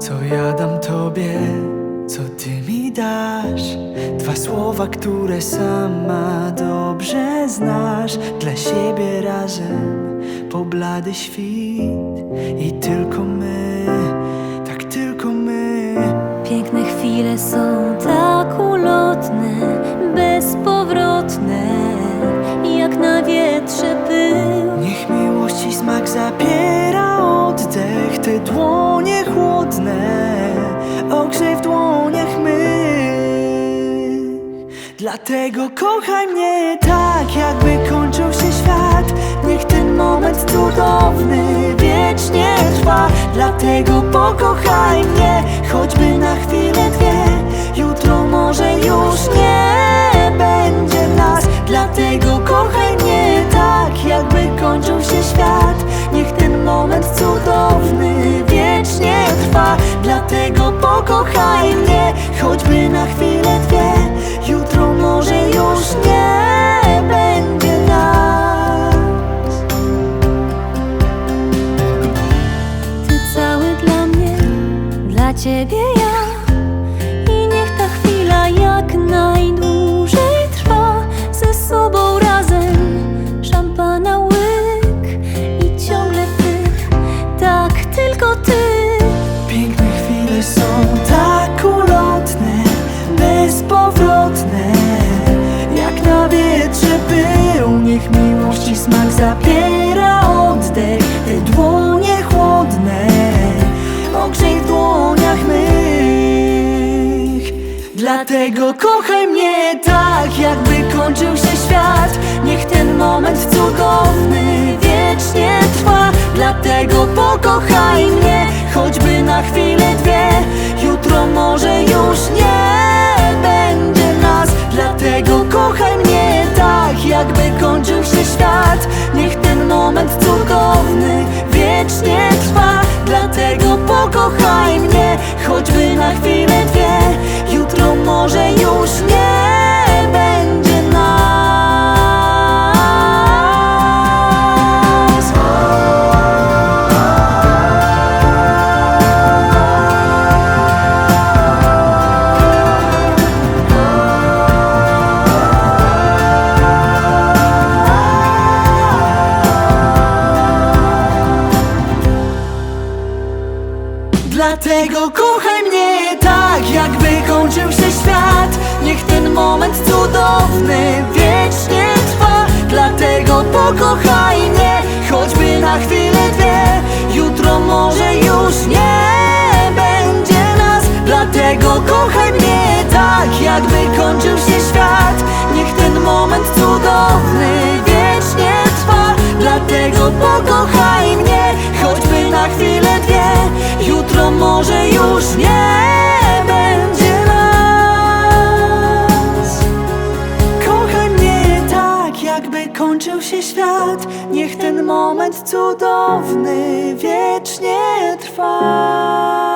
Tobie, co Ty mi dasz. Dwa słowa, które sama dobrze znasz. Dla siebie razem po blady świt. I tylko my, tak tylko my. Piękne chwile są tak ulotne, bezpowrotne, jak na wietrze chłodne, ogrzej w dłoniach mych. Dlatego kochaj mnie tak, jakby kończył się świat. Niech ten moment cudowny wiecznie trwa. Dlatego pokochaj mnie, choćby na chwilę dwie. Jutro może już nie będzie nas. Dlatego kochaj mnie tak, jakby kończył się pokochaj mnie, choćby na chwilę dwie. Jutro może już nie będzie nas. Ty cały dla mnie, dla ciebie ja. Dlatego kochaj mnie tak, jakby kończył się Dlatego kochaj mnie tak, jakby kończył się świat. Niech ten moment cudowny wiecznie trwa. Dlatego pokochaj mnie, choćby na chwilę dwie. Jutro może już nie będzie nas. Dlatego kochaj mnie tak, jakby kończył się świat. Niech ten moment cudowny wiecznie trwa. Dlatego pokochaj mnie, choćby na chwilę kończył się świat. Niech ten moment cudowny wiecznie trwa